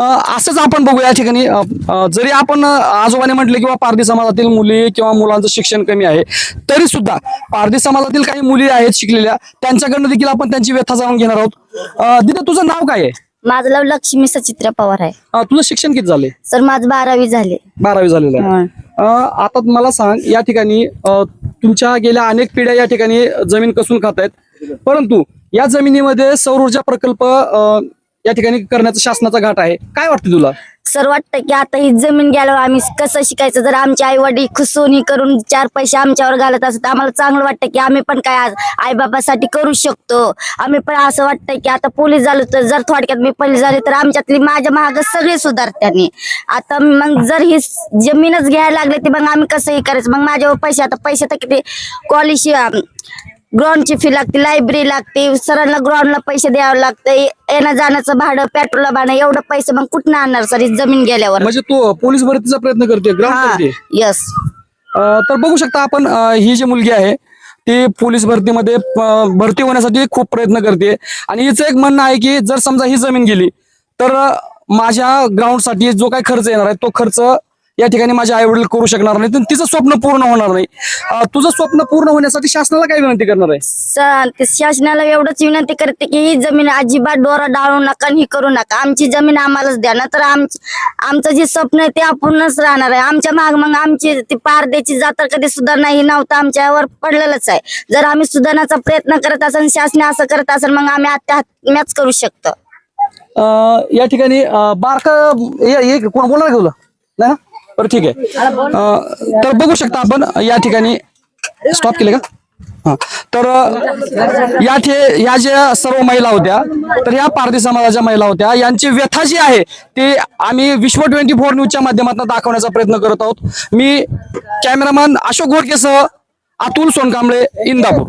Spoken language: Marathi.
असंच आपण बघू या ठिकाणी. जरी आपण आजोबाने म्हटले किंवा पारधी समाजातील मुली किंवा मुलांचं शिक्षण कमी आहे तरी सुद्धा पारधी समाजातील काही मुली आहेत शिकलेल्या त्यांच्याकडनं देखील आपण त्यांची व्यथा जाणून घेणार आहोत. दिदी तुझं नाव काय आहे? माझं नाव लक्ष्मी सचित्रा पवार आहे. तुझं शिक्षण किती झाले सर माझं बारावी झाले. बारावी झालेलं आहे. अ, आता मला सांग या ठिकाणी तुमच्या गेल्या अनेक पिढ्या या ठिकाणी जमीन कसून खात आहेत परंतु या जमिनीमध्ये सौर ऊर्जा प्रकल्प अ, या ठिकाणी करण्याचा शासनाचा घाट आहे. काय वाटतं तुला? सर वाटतं की आता ही जमीन गेल्यावर आम्ही कसं शिकायचं? जर आमचे आई वडील खुसून करून चार पैसे आमच्यावर घालत असत आम्हाला चांगलं वाटतं की आम्ही पण काय आई बाबासाठी करू शकतो. आम्ही पण असं वाटतं की आता पोलीस झालो तर जर थोडक्यात मी पोलीस झाले तर आमच्यातली माझ्या महाग सगळे सुधारत्यानी आता मग जर ही जमीनच घ्यायला लागली ती मग आम्ही कसंही करायचं? मग माझ्यावर पैसे आता पैसे तर किती कॉलेज ग्राउंडची फी लागते लायब्ररी लागते सरांना ग्राउंडला पैसे द्यावे लागते येणं जाण्याचं भाडं पेट्रोलला भाडं एवढं पैसे मग कुठं आणणार सर? ही जमीन गेल्यावर. म्हणजे तू पोलीस भरतीचा प्रयत्न करते ग्राउंड हा करते यस तर बघू शकता आपण अ, ही जी मुलगी आहे ती पोलीस भरतीमध्ये अ, भरती होण्यासाठी खूप प्रयत्न करते. आणि हिचं एक म्हणणं आहे की जर समजा ही जमीन गेली तर अ, माझ्या ग्राउंडसाठी जो काही खर्च येणार आहे तो खर्च या ठिकाणी माझे आई वडील करू शकणार नाही तर तिचं स्वप्न पूर्ण होणार नाही. अ, तुझं स्वप्न पूर्ण होण्यासाठी शासनाला काय विनंती करणार आहे? स- शासनाला एवढंच विनंती करते की ही जमीन अजिबात डोरा डाळू नका आणि ही करू नका. आमची जमीन आम्हालाच द्या. ना तर आम आमचं जे स्वप्न आहे ते अपूर्णच राहणार आहे. आमच्या माग मग आमची ती पारद्याची जाता कधी सुधारणा ही नव्हतं आमच्यावर पडलेलंच आहे. जर आम्ही सुधारण्याचा प्रयत्न करत असेल शासन असं करत असेल मग आम्ही आत्महत्याच करू शकतो. अ, या ठिकाणी अ, बारका हे- हे कोण बोलणार का तुला? नाही ना? बरं ठीक आहे. तर बघू शकता आपण या ठिकाणी स्टॉप केले का? हा. तर या ठे या ज्या सर्व महिला होत्या तर या पारधी समाजाच्या महिला होत्या यांची व्यथा जी आहे ती आम्ही विश्व ट्वेंटी फोर न्यूजच्या माध्यमातून दाखवण्याचा प्रयत्न करत आहोत. मी कॅमेरामॅन अशोक घोडकेसह अतुल सोनकांबळे इंदापूर.